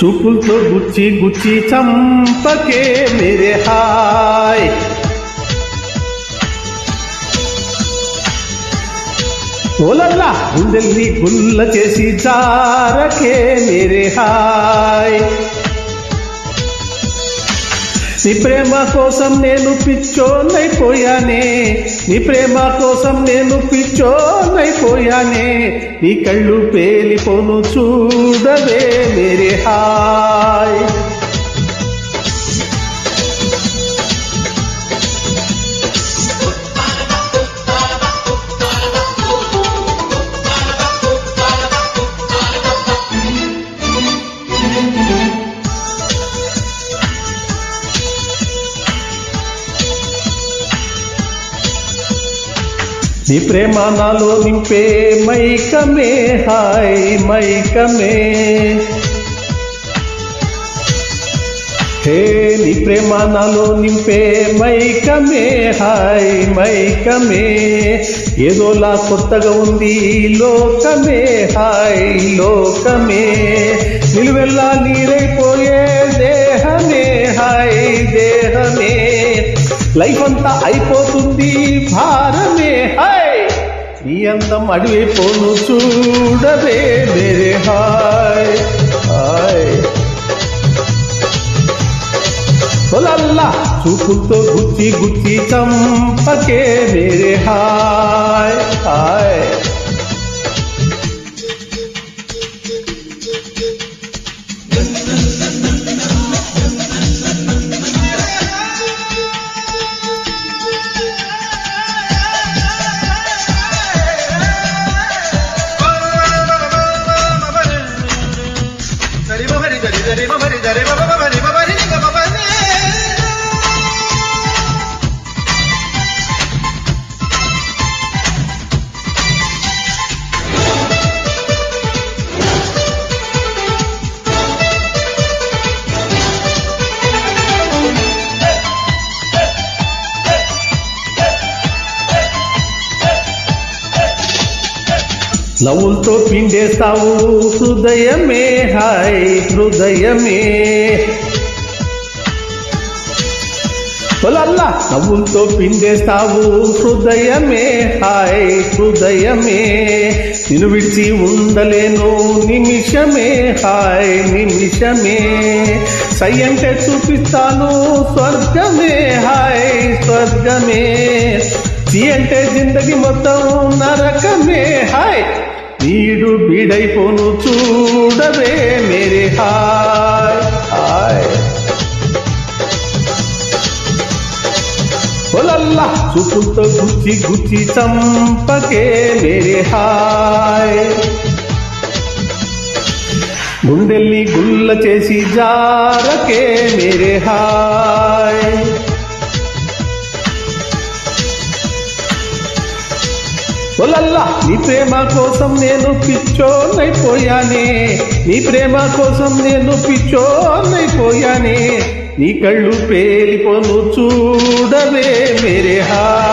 చూపులతో గుచ్చి గుచ్చి చంపకే మేరే హాయ్. ఓలల్లా గుండెల్ని గుల్ల చేసి జారకే మేరే హాయ్. నీ ప్రేమ కోసం నేను పిచ్చోనైపోయానే నీ ప్రేమ కోసం నేను పోయానే నీ కళ్ళు పేలిపోను చూడవే మేరే హాయ్. నీ ప్రేమ నాలో నింపే మైకమే. హాయ్ మైకమే. హే నీ ప్రేమ నాలో నింపే మైకమే. హాయ్ మైకమే. ఏదోలా కొత్తగా ఉంది లోకమే. హాయ్ లోకమే. నిలువెల్లా నీరైపోయే దేహమే. హాయ్ దేహమే. లైఫ్ అంతా అయిపోతుంది భారమే. హాయ్. నీ అందం అడివైపోను చూడవే మేరే హాయ్ హాయ్ ఒలల్లా చూపులతో గుచ్చి గుచ్చి చంపకే మేరే హాయ్ హాయ్ నవ్వులతో పిండేస్తావు. హృదయమే హాయ్ హృదయమే. పొలల్లా నవ్వులతో పిండేస్తావు. హృదయమే హాయ్ హృదయమే. నిన్ను విడిచి ఉండలేను నిమిషమే హాయ్ నిమిషమే. సై అంటే చూపిస్తాను స్వర్గమే హాయ్ స్వర్గమే. నీ అంటే జిందగీ మొత్తం నరకమే హాయ్. నీడు బీడైపోను చూడవే మేరే హాయ్. హాయ్. ఒలల్లా చూపులతో గుచ్చి గుచ్చి చంపకే మేరే హాయ్. గుండెల్ని గుల్ల చేసి జారకే మేరే హాయ్. ఓలల్లా నీ ప్రేమ కోసం నేను పిచ్చోనైపోయానే. నీ ప్రేమ కోసం నేను పిచ్చోనైపోయానే. నీ కళ్ళు పేలిపోను చూడవే మేరే హా